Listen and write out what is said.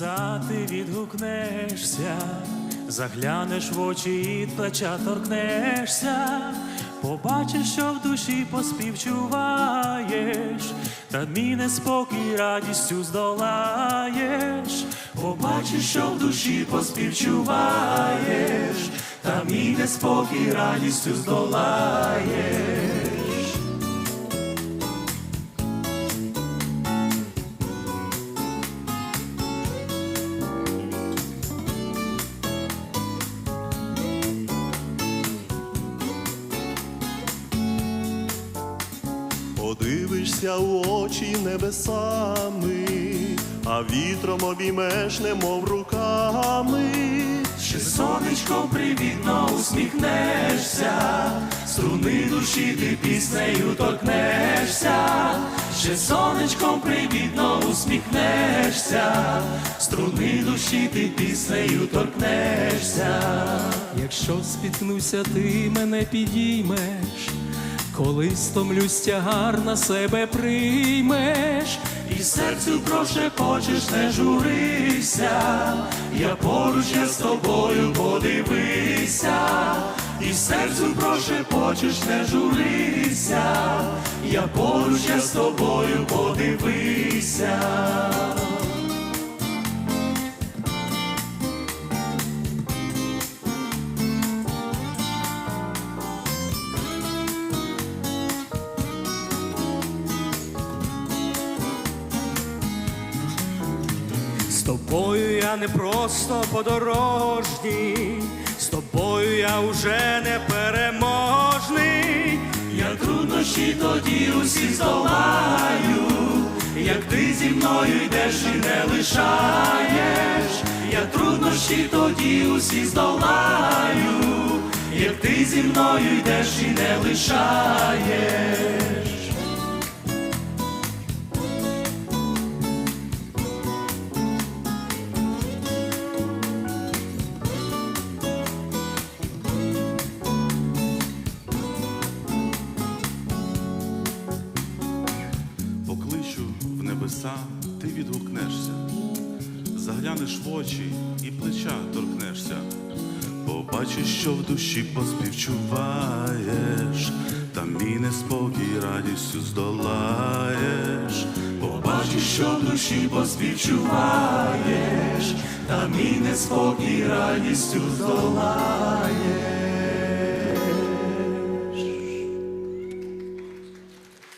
небеса ти відгукнешся, заглянеш в очі і плеча торкнешся, побачиш, що в душі поспівчуваєш, та мій неспокій радістю здолаєш, побачиш, що в душі поспівчуваєш, та мій неспокій радістю здолаєш. Подивишся у очі небесами, а вітром обіймеш, немов руками. Ще сонечком привітно усміхнешся, струни душі ти піснею торкнешся, ще сонечком привітно усміхнешся, струни душі ти піснею торкнешся. Якщо спіткнуся, ти мене підіймеш, коли стомлюсь тягар на себе приймеш. І серцю прошепочеш, не журися, я поруч я з тобою подивися, і серцю прошепочеш, не журися, я поруч я з тобою подивися. З тобою я не просто подорожній, з тобою я уже не переможний. Я труднощі тоді усі здолаю, як ти зі мною йдеш і не лишаєш, я труднощі тоді усі здолаю, як ти зі мною йдеш і не лишаєш. Небеса, ти відгукнешся, заглянеш в очі і плеча торкнешся, побачиш, що в душі поспівчуваєш, та мій неспокій радістю здолаєш. Побачиш, що в душі поспівчуваєш, та мій неспокій радістю здолаєш.